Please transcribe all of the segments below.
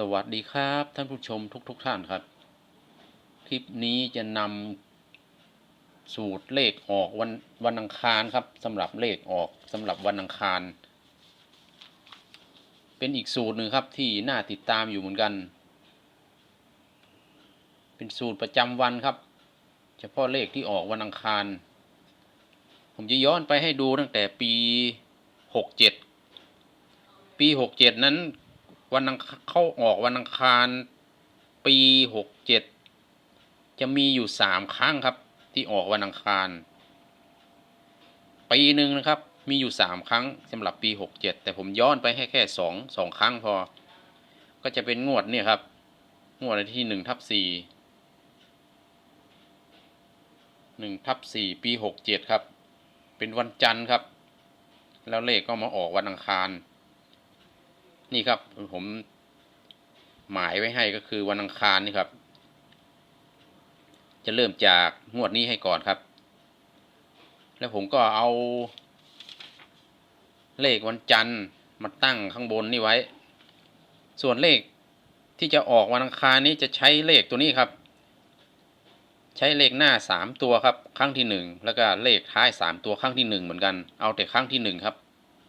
สวัสดีครับท่านผู้ชมทุกๆทท่านครับ คลิปนี้จะนำสูตรเลขออกวันวันอังคารครับสำหรับเลขออกสำหรับวันอังคาร เป็นอีกสูตรหนึ่งครับที่น่าติดตามอยู่เหมือนกัน เป็นสูตรประจำวันครับ เฉพาะเลขที่ออกวันอังคาร ผมจะย้อนไปให้ดูตั้งแต่ปีหกเจ็ดปีหกเจ็ดนั้น วันอังเข้าออกวันอังคารปีหกเจ็ดจะมีอยู่สามครั้งครับ ที่ออกวันอังคารปีหนึ่งนะครับ มีอยู่สามครั้งสำหรับปีหกเจ็ดแต่ผมย้อนไปให้แค่สองสองครั้งพอ ก็จะเป็นงวดเนี่ยครับ งวดที่หนึ่งทับสี่หนึ่งทับสี่ปีหกเจ็ดครับ เป็นวันจันทร์ครับ แล้วเลขก็มาออกวันอังคาร นี่ครับผมหมายไว้ให้ก็คือวันอังคารนี่ครับ จะเริ่มจากงวดนี้ให้ก่อนครับ แล้วผมก็เอา เลขวันจันทร์มาตั้งข้างบนนี่ไว้ ส่วนเลขที่จะออกวันอังคารนี้จะใช้เลขตัวนี้ครับ ใช้เลขหน้าสามตัวครับครั้งที่หนึ่งแล้วก็เลขท้ายสามตัวครั้งที่หนึ่งเหมือนกัน เอาแต่ครั้งที่หนึ่งครับ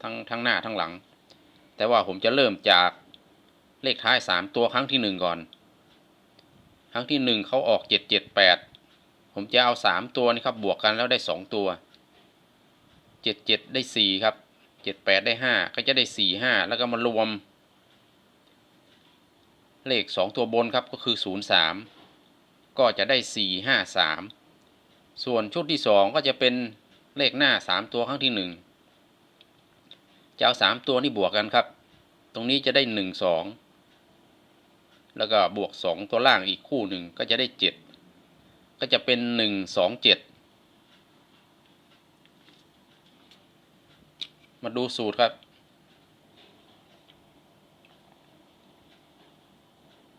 ทั้งทั้งหน้าทั้งหลัง แต่ว่าผมจะเริ่มจากเลขท้ายสามตัวครั้งที่หนึ่งก่อน ครั้งที่หนึ่งเขาออกเจ็ดเจ็ดแปดผมจะเอาสามตัวนี่ครับบวกกันแล้วได้สองตัวเจ็ดเจ็ดได้สี่ครับเจ็ดแปดได้ห้าก็จะได้สี่ห้าแล้วก็มารวม เลขสองตัวบนครับก็คือศูนย์สามก็จะได้สี่ห้าสามส่วนชุดที่สองก็จะเป็นเลขหน้าสามตัวครั้งที่หนึ่ง จะเอาสามตัวนี่บวกกันครับ ตรงนี้จะได้หนึ่งสองแล้วก็บวกสองตัวล่างอีกคู่หนึ่งก็จะได้เจ็ดก็จะเป็นหนึ่งสองเจ็ดมาดูสูตรครับ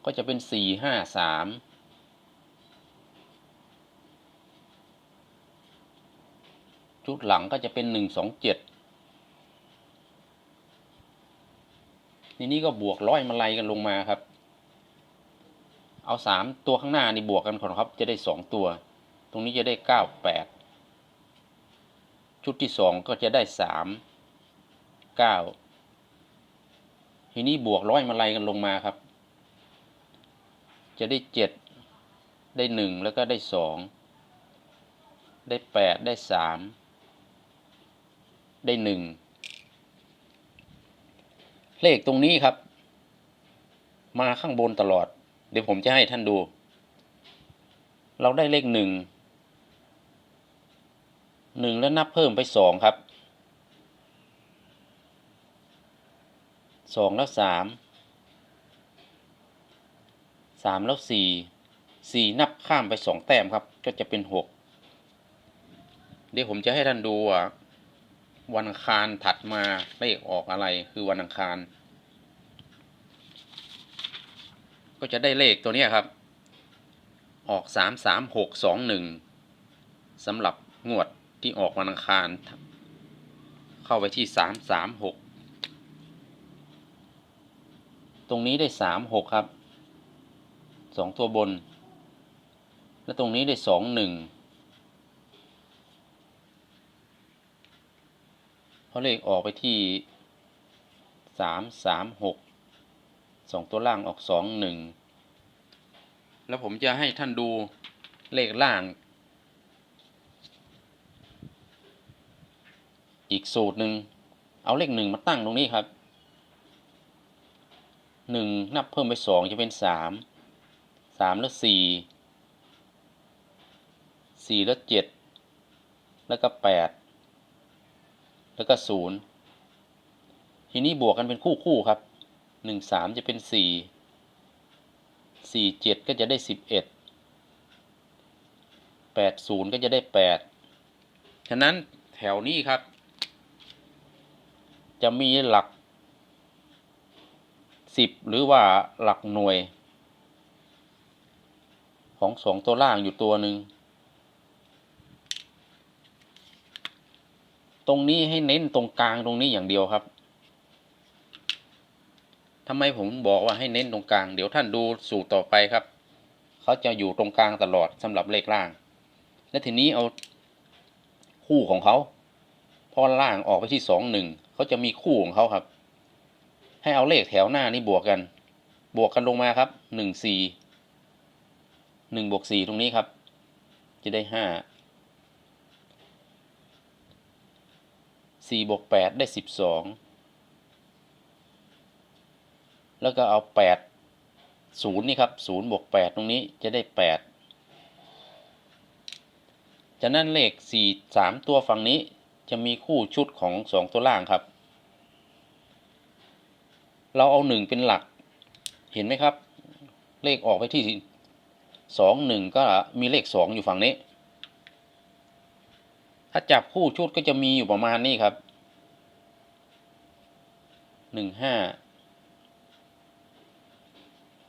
ก็จะเป็นสี่ห้าสามชุดหลังก็จะเป็นหนึ่งสองเจ็ด ทีนี้ก็บวกร้อยมาลัยกันลงมาครับ เอาสามตัวข้างหน้านี่บวกกันก่อนครับ จะได้สองตัว ตรงนี้จะได้เก้าแปดชุดที่สองก็จะได้สามเก้าทีนี้บวกร้อยมาลัยกันลงมาครับ จะได้เจ็ดได้หนึ่งแล้วก็ได้สองได้แปดได้สามได้หนึ่ง เลขตรงนี้ครับ มาข้างบนตลอด เดี๋ยวผมจะให้ท่านดู เราได้เลขหนึ่งหนึ่งแล้วนับเพิ่มไปสองครับสองแล้วสามสามแล้วสี่สี่นับข้ามไปสองแต้มครับ ก็จะเป็นหกเดี๋ยวผมจะให้ท่านดูว่า วันอังคารถัดมาเลขออกอะไรคือวันอังคาร ก็จะได้เลขตัวนี้ครับ ออกสามสามหกสองหนึ่งสำหรับงวดที่ออกวันอังคาร เข้าไปที่สามสามหกตรงนี้ได้สามหกครับสองตัวบน และตรงนี้ได้สองหนึ่งเพ ราะเลขออกไปที่สามสามหกสองตัวล่างออกสองหนึ่งแล้วผมจะให้ท่านดูเลขล่าง อีกสูตรหนึ่งเอาเลขหนึ่งมาตั้งตรงนี้ครับหนึ่งนับเพิ่มไปสองจะเป็นสามสามแล้วสี่สี่แล้วเจ็ดแล้วก็แปด แล้วก็ศูนย์ทีนี้บวกกันเป็นคู่คู่ครับหนึ่งสามจะเป็นสี่สี่เจ็ดก็จะได้สิบเอ็ดแปดศูนย์ก็จะได้แปดฉะนั้นแถวนี้ครับ จะมีหลักสิบหรือว่าหลักหน่วย ของสองตัวล่างอยู่ตัวหนึ่ง ตรงนี้ให้เน้นตรงกลางตรงนี้อย่างเดียวครับทำไมผมบอกว่าให้เน้นตรงกลาง เดี๋ยวท่านดูสูตรต่อไปครับ เขาจะอยู่ตรงกลางตลอดสำหรับเลขล่าง และทีนี้เอาคู่ของเขาพอล่างออกไปที่สองหนึ่งเขาจะมีคู่ของเขาครับ ให้เอาเลขแถวหน้านี่บวกกัน บวกกันลงมาครับหนึ่งสี่หนึ่งบวกสี่ตรงนี้ครับ จะได้ห้า สี่บวกแปดได้สิบสองแล้วก็เอาแปดศูนย์นี่ครับศูนย์บวกแปดตรงนี้จะได้แปดจากนั้นเลขสี่สามตัวฝั่งนี้จะมีคู่ชุดของสองตัวล่างครับ เราเอาหนึ่งเป็นหลัก เห็นไหมครับ เลขออกไปที่สองหนึ่งก็มีเลขสองอยู่ฝั่งนี้ ถ้าจับคู่ชุดก็จะมีอยู่ประมาณนี้ครับหนึ่งห้า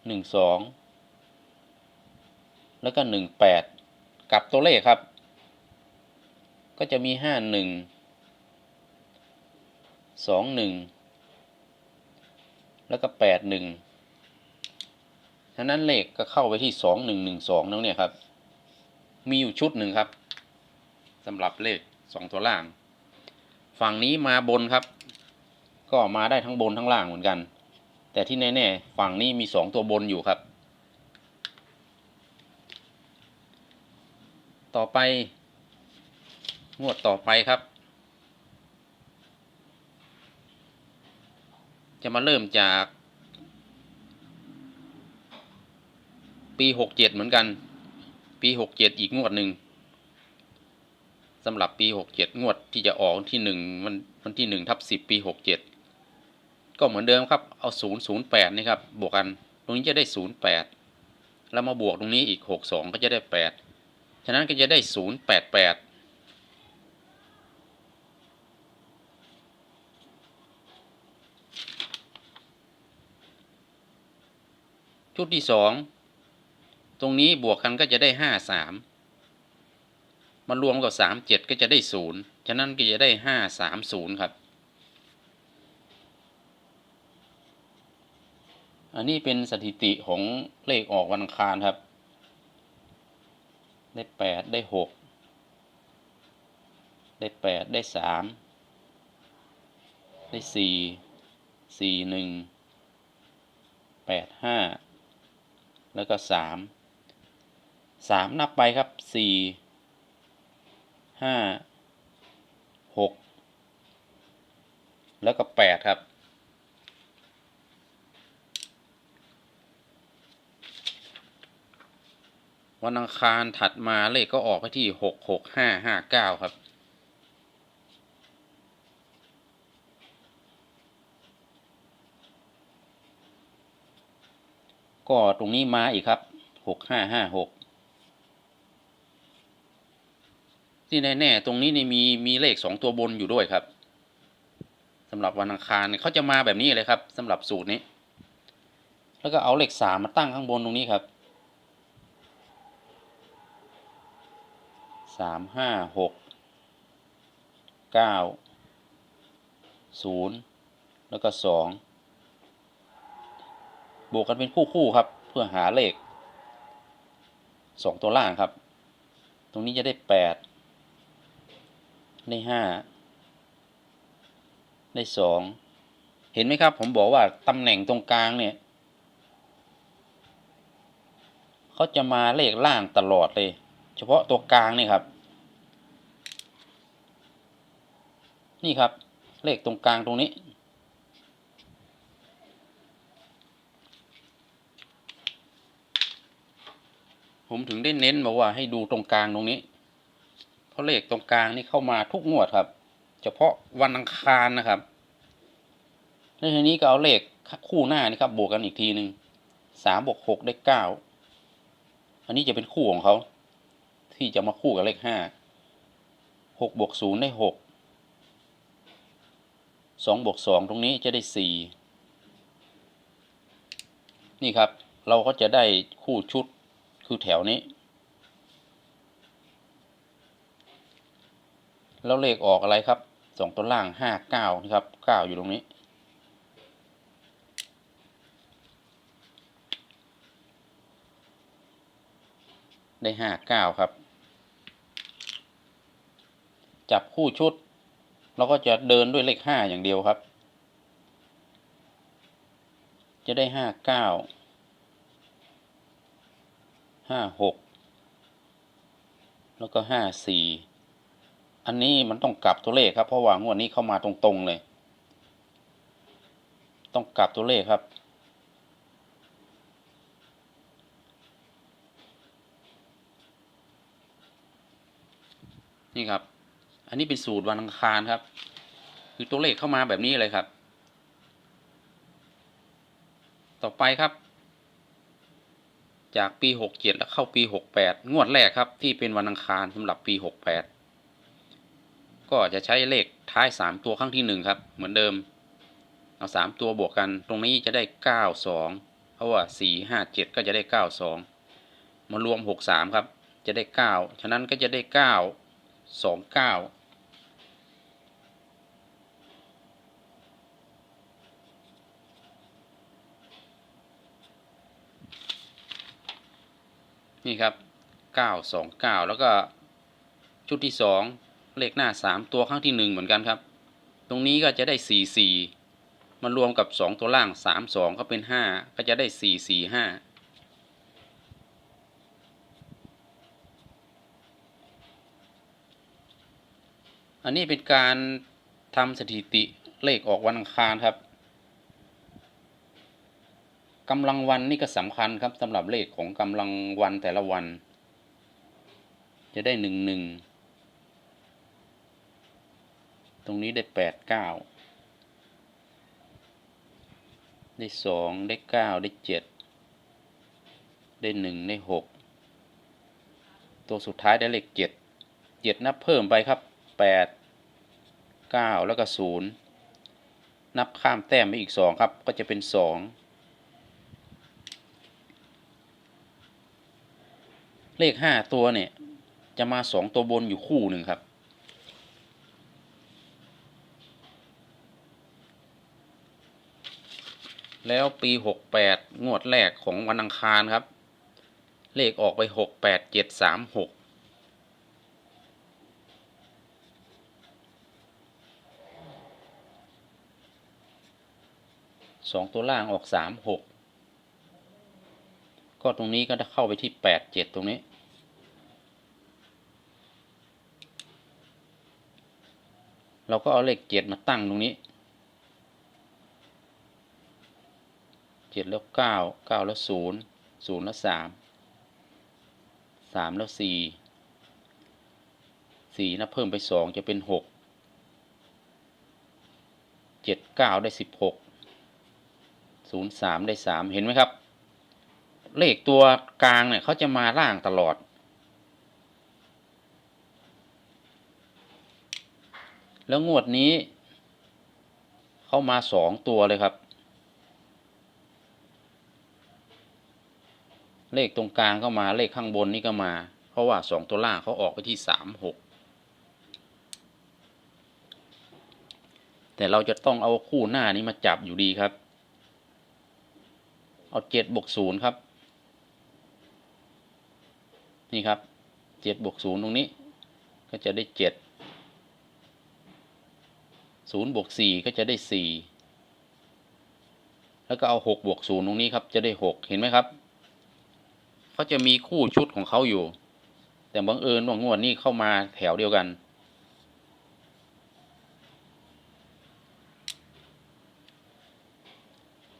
หนึ่งสองแล้วก็หนึ่งแปดกับตัวเลขครับ ก็จะมีห้าหนึ่งสองหนึ่งแล้วก็แปดหนึ่งฉะนั้นเลขก็เข้าไปที่สองหนึ่งหนึ่งสองแล้วเนี่ยครับ มีอยู่ชุดหนึ่งครับ สำหรับเลขสองตัวล่าง ฝั่งนี้มาบนครับ ก็มาได้ทั้งบนทั้งล่างเหมือนกัน แต่ที่แน่ๆฝั่งนี้มีสองตัวบนอยู่ครับ ต่อไป งวดต่อไปครับ จะมาเริ่มจากปีหกเจ็ดเหมือนกัน ปีหกเจ็ดอีกงวดหนึ่ง สำหรับปีหกเจ็ดงวดที่จะออกที่หนึ่งวันวันที่หนึ่งทับสิบปีหกเจ็ดก็เหมือนเดิมครับเอาศูนย์ศูนย์แปดนี่ครับบวกกันตรงนี้จะได้ศูนย์แปดแล้วมาบวกตรงนี้อีกหกสองก็จะได้แปดฉะนั้นก็จะได้ศูนย์แปดแปดชุดที่สองตรงนี้บวกกันก็จะได้ห้าสาม มารวมกับสามเจ็ดก็จะได้ศูนย์ฉะนั้นก็จะได้ห้าสามศูนย์ครับ อันนี้เป็นสถิติของเลขออกวันอังคารครับ ได้แปดได้หกได้แปดได้สามได้สี่สี่หนึ่งแปดห้าแล้วก็สามสามนับไปครับสี่ ห้าหกแล้วก็แปดครับ วันอังคารถัดมาเลขก็ออกไปที่หกหกห้าห้าเก้าครับก็ตรงนี้มาอีกครับ หกห้าห้าหก ที่แน่ๆตรงนี้นี่มีมีเลขสองตัวบนอยู่ด้วยครับสำหรับวันอังคารเขาจะมาแบบนี้เลยครับสำหรับสูตรนี้ แล้วก็เอาเลขสามมาตั้งข้างบนตรงนี้ครับสามห้าหกเก้าศูนย์แล้วก็สองบวกกันเป็นคู่คู่ครับ เพื่อหาเลขสองตัวล่างครับ ตรงนี้จะได้แปด ได้ห้าได้สองเห็นไหมครับ ผมบอกว่าตำแหน่งตรงกลางเนี่ยเขาจะมาเลขล่างตลอดเลย เฉพาะตัวกลางนี่ครับ นี่ครับ เลขตรงกลางตรงนี้ ผมถึงได้เน้นบอกว่าให้ดูตรงกลางตรงนี้ เพราะเลขตรงกลางนี่เข้ามาทุกงวดครับ เฉพาะวันอังคารนะครับแล้วทีนี้ก็เอาเลขคู่หน้านี่ครับ บวกกันอีกทีหนึ่งสามบวกหกได้เก้าอันนี้จะเป็นคู่ของเขา ที่จะมาคู่กับเลขห้าหกบวกศูนย์ได้หกสองบวกสองตรงนี้จะได้สี่นี่ครับ เราก็จะได้คู่ชุดคือแถวนี้ แล้วเลขออกอะไรครับสองตัวล่างห้าเก้านะครับเก้าอยู่ตรงนี้ ได้ห้าเก้าครับ จับคู่ชุด เราก็จะเดินด้วยเลขห้าอย่างเดียวครับ จะได้ห้าเก้าห้าหกแล้วก็ห้าสี่ อันนี้มันต้องกลับตัวเลขครับ เพราะว่างวดนี้เข้ามาตรงๆเลย ต้องกลับตัวเลขครับ นี่ครับ อันนี้เป็นสูตรวันอังคารครับ คือตัวเลขเข้ามาแบบนี้เลยครับ ต่อไปครับ จากปีหกเจ็ดแล้วเข้าปีหกแปดงวดแรกครับ ที่เป็นวันอังคารสำหรับปีหกแปด ก็จะใช้เลขท้ายสามตัวครั้งที่หนึ่งครับ เหมือนเดิม เอาสามตัวบวกกัน ตรงนี้จะได้เก้าสองเพราะว่าสี่ห้าเจ็ดก็จะได้เก้าสองมารวมหกสามครับ จะได้เก้าฉะนั้นก็จะได้เก้าสองเก้านี่ครับเก้าสองเก้าแล้วก็ชุดที่สอง เลขหน้าสามตัวครั้งที่หนึ่งเหมือนกันครับ ตรงนี้ก็จะได้สี่สี่มารวมกับสองตัวล่างสามสองก็เป็นห้าก็จะได้สี่สี่ห้าอันนี้เป็นการทำสถิติเลขออกวันอังคารครับกำลังวันนี่ก็สำคัญครับสำหรับเลขของกำลังวันแต่ละวัน จะได้หนึ่งหนึ่ง ตรงนี้ได้แปดเก้าได้สองได้เก้าได้เจ็ดได้หนึ่งได้หกตัวสุดท้ายได้เลขเจ็ดเจ็ดนับเพิ่มไปครับแปดเก้าแล้วก็ศูนย์นับข้ามแต้มไปอีกสองครับ ก็จะเป็นสองเลขห้าตัวเนี่ย จะมาสองตัวบนอยู่คู่หนึ่งครับ แล้วปีหกแปดงวดแรกของวันอังคารครับ เลขออกไปหกแปดเจ็ดสามหกสองตัวล่างออกสามหกก็ตรงนี้ก็จะเข้าไปที่แปดเจ็ดตรงนี้เราก็เอาเลขเจ็ดมาตั้งตรงนี้ เจ็ดแล้วเก้าเก้าแล้วศูนย์ศูนย์แล้วสามสามแล้วสี่สี่นับเพิ่มไปสองจะเป็นหกเจ็ดเก้าได้สิบหกศูนย์สามได้สามเห็นไหมครับ เลขตัวกลางเนี่ยเขาจะมาล่างตลอด แล้วงวดนี้ เข้ามาสองตัวเลยครับ เลขตรงกลางก็มาเลขข้างบนนี่ก็มา เพราะว่าสองตัวล่างเขาออกไปที่สามหกแต่เราจะต้องเอาคู่หน้านี้มาจับอยู่ดีครับ เอาเจ็ดบวกศูนย์ครับ นี่ครับเจ็ดบวกศูนย์ตรงนี้ ก็จะได้เจ็ดศูนย์บวกสี่ก็จะได้สี่แล้วก็เอาหกบวกศูนย์ตรงนี้ครับ จะได้หกเห็นไหมครับ เขาจะมีคู่ชุดของเขาอยู่ แต่บังเอิญว่างวดนี้เข้ามาแถวเดียวกัน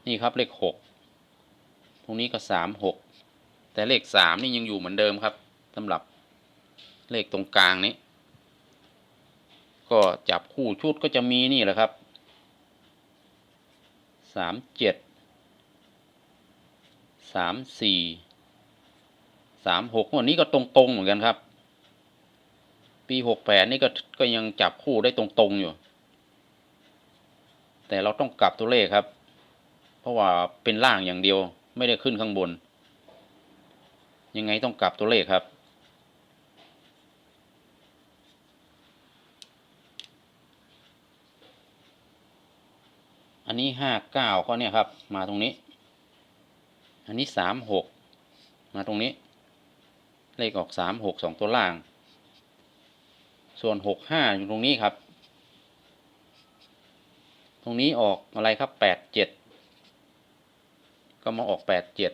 นี่ครับเลขหกตรงนี้ก็สามหกแต่เลขสามนี่ยังอยู่เหมือนเดิมครับสำหรับเลขตรงกลางนี้ ก็จับคู่ชุดก็จะมีนี่แหละครับสามเจ็ดสามสี่ สามหกวันนี้ก็ตรงๆเหมือนกันครับ ปีหกแปดนี่ก็ก็ยังจับคู่ได้ตรงๆอยู่ แต่เราต้องกลับตัวเลขครับ เพราะว่าเป็นล่างอย่างเดียว ไม่ได้ขึ้นข้างบน ยังไงต้องกลับตัวเลขครับอันนี้ห้าเก้าก็เนี่ยครับ มาตรงนี้ อันนี้สามหกมาตรงนี้ เลขออกสามหกสองตัวล่าง ส่วนหกห้าอยู่ตรงนี้ครับ ตรงนี้ออกอะไรครับแปดเจ็ดก็มาออกแปดเจ็ด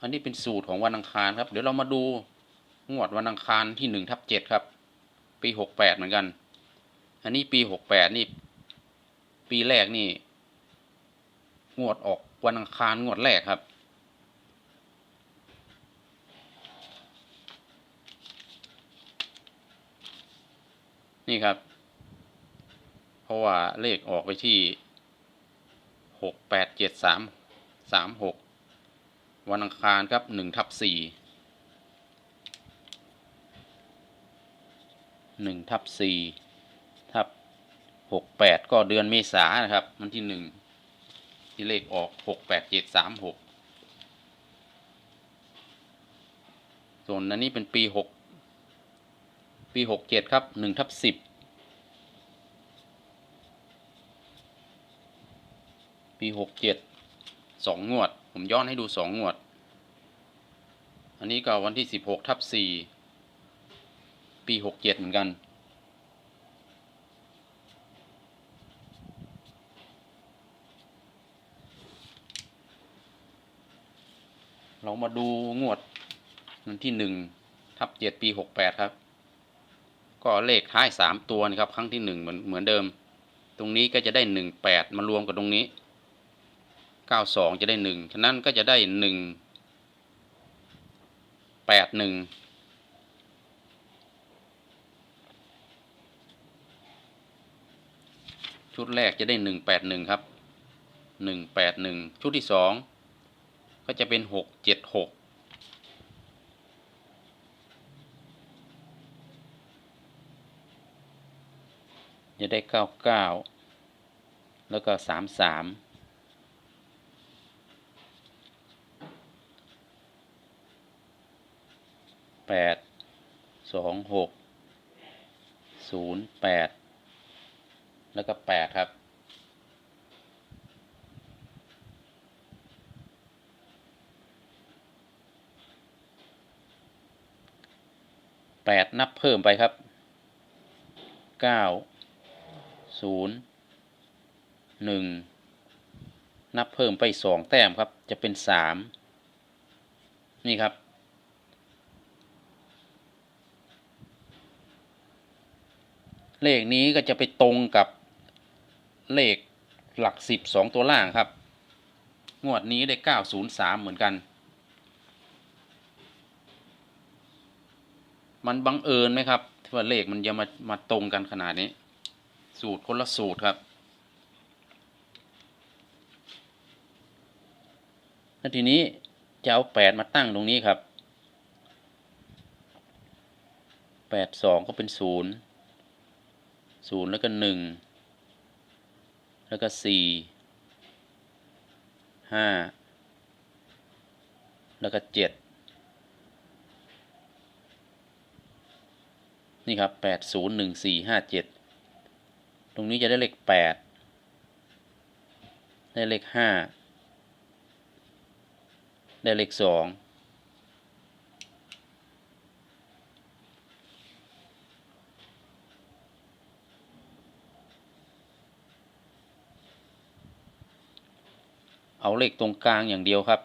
อันนี้เป็นสูตรของวันอังคารครับ เดี๋ยวเรามาดูงวดวันอังคารที่หนึ่งทับเจ็ดครับ ปีหกแปดเหมือนกัน อันนี้ปีหกแปดนี่ ปีแรกนี่ งวดออกวันอังคาร งวดแรกครับ นี่ครับ เพราะว่าเลขออกไปที่หกแปดเจ็ดสามสามหกวันอังคารครับหนึ่งทับสี่หนึ่งทับสี่ทับหกแปดก็เดือนเมษานะครับ วันที่หนึ่ง ที่เลขออกหกแปดเจ็ดสามหกส่วนอันนี้เป็นปีหกปีหกเจ็ดครับหนึ่งทับสิบปีหกเจ็ดสองงวด ผมย้อนให้ดูสองงวด อันนี้ก็วันที่สิบหกทับสี่ปีหกเจ็ดเหมือนกัน เรามาดูงวดวันที่หนึ่งทับเจ็ดปีหกแปดครับ ก็เลขท้ายสามตัวนะครับ ครั้งที่หนึ่งเหมือนเหมือนเดิม ตรงนี้ก็จะได้หนึ่งแปดมารวมกับตรงนี้เก้าสองจะได้หนึ่งฉะนั้นก็จะได้หนึ่งแปดหนึ่งชุดแรกจะได้หนึ่งแปดหนึ่งครับหนึ่งแปดหนึ่งชุดที่สอง ก็จะเป็นหกเจ็ดหกจะได้เก้าเก้าแล้วก็สามสามแปดสองหกศูนย์แปดแล้วก็แปดครับ แปดนับเพิ่มไปครับเก้าศูนย์หนึ่งนับเพิ่มไปสองแต้มครับจะเป็นสามนี่ครับ เลขนี้ก็จะไปตรงกับเลขหลักสิบสองตัวล่างครับ งวดนี้ได้เก้าศูนย์สามเหมือนกัน มันบังเอิญไหมครับที่ว่าเลขมันจะมามาตรงกันขนาดนี้ สูตรคนละสูตรครับแล้วทีนี้จะเอาแปดมาตั้งตรงนี้ครับแปดสองก็เป็นศูนย์ศูนย์แล้วก็หนึ่งแล้วก็สี่ห้าแล้วก็เจ็ด นี่ครับแปดศูนย์หนึ่งสี่ห้าเจ็ดตรงนี้จะได้เลขแปดได้เลขห้าได้เลขสองเอาเลขตรงกลางอย่างเดียวครับ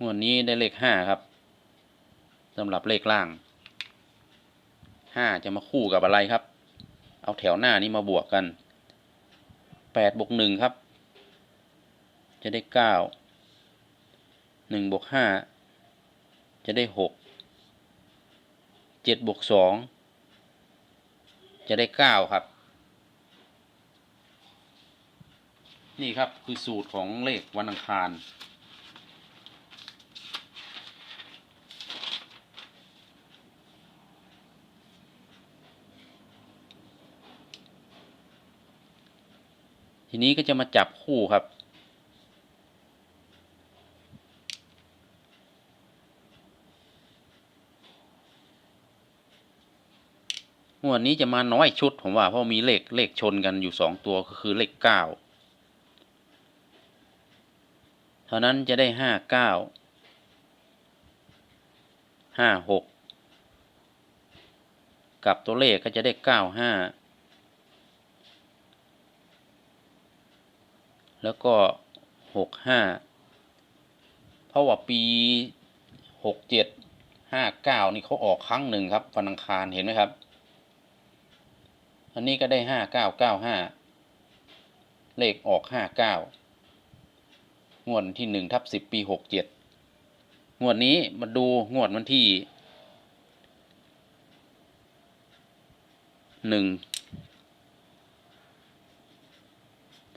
งวดนี้ได้เลขห้าครับสำหรับเลขล่างห้าจะมาคู่กับอะไรครับ เอาแถวหน้านี้มาบวกกันแปดบวกหนึ่งครับ จะได้เก้าหนึ่งบวกห้าจะได้หกเจ็ดบวกสองจะได้เก้าครับ นี่ครับคือสูตรของเลขวันอังคาร ทีนี้ก็จะมาจับคู่ครับ งวดนี้จะมาน้อยชุดผมว่าเพราะมีเลขเลขชนกันอยู่สองตัวก็คือเลขเก้าเท่านั้นจะได้ห้าเก้าห้าหกกับตัวเลขก็จะได้เก้าห้า แล้วก็หกห้าเพราะว่าปีหกเจ็ดห้าเก้านี่เขาออกครั้งหนึ่งครับวันอังคารเห็นไหมครับ อันนี้ก็ได้ห้าเก้าเก้าห้าเลขออกห้าเก้างวดที่หนึ่งทับสิบปีหกเจ็ดงวดนี้มาดูงวดวันที่หนึ่ง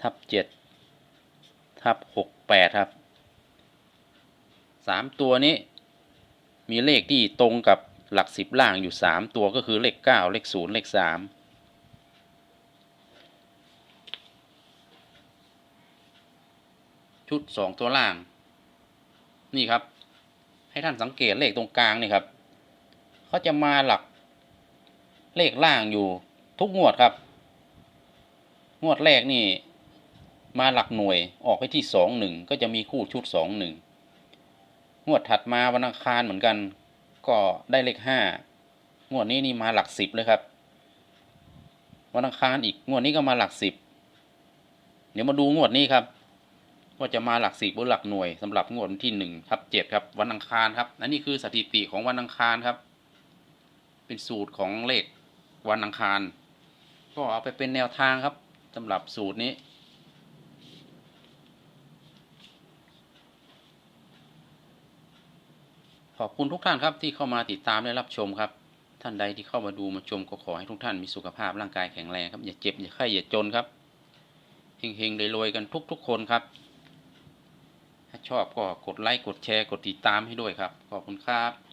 ทับเจ็ด ทับหกแปดครับสามตัวนี้ มีเลขที่ตรงกับหลักสิบล่างอยู่สามตัวก็คือเลขเก้าเลขศูนย์เลขสามชุดสองตัวล่าง นี่ครับ ให้ท่านสังเกตเลขตรงกลางนี่ครับเขาจะมาหลักเลขล่างอยู่ทุกงวดครับ งวดแรกนี่ มาหลักหน่วยออกไปที่สองหนึ่งก็จะมีคู่ชุดสองหนึ่งงวดถัดมาวันอังคารเหมือนกัน ก็ได้เลขห้างวดนี้นี่มาหลักสิบเลยครับ วันอังคารอีกงวดนี้ก็มาหลักสิบเดี๋ยวมาดูงวดนี้ครับ ว่าจะมาหลักสิบหรือหลักหน่วยสำหรับงวดที่หนึ่งทับเจ็ดครับ วันอังคารครับและนี่คือสถิติของวันอังคารครับ เป็นสูตรของเลขวันอังคาร ก็เอาไปเป็นแนวทางครับสำหรับสูตรนี้ ขอบคุณทุกท่านครับที่เข้ามาติดตามและรับชมครับ ท่านใดที่เข้ามาดูมาชมก็ขอให้ทุกท่านมีสุขภาพร่างกายแข็งแรงครับอย่าเจ็บอย่าไข้อย่าจนครับเฮงๆรวยๆกันทุกๆคนครับ ถ้าชอบก็กดไลค์กดแชร์กดติดตามให้ด้วยครับ ขอบคุณครับ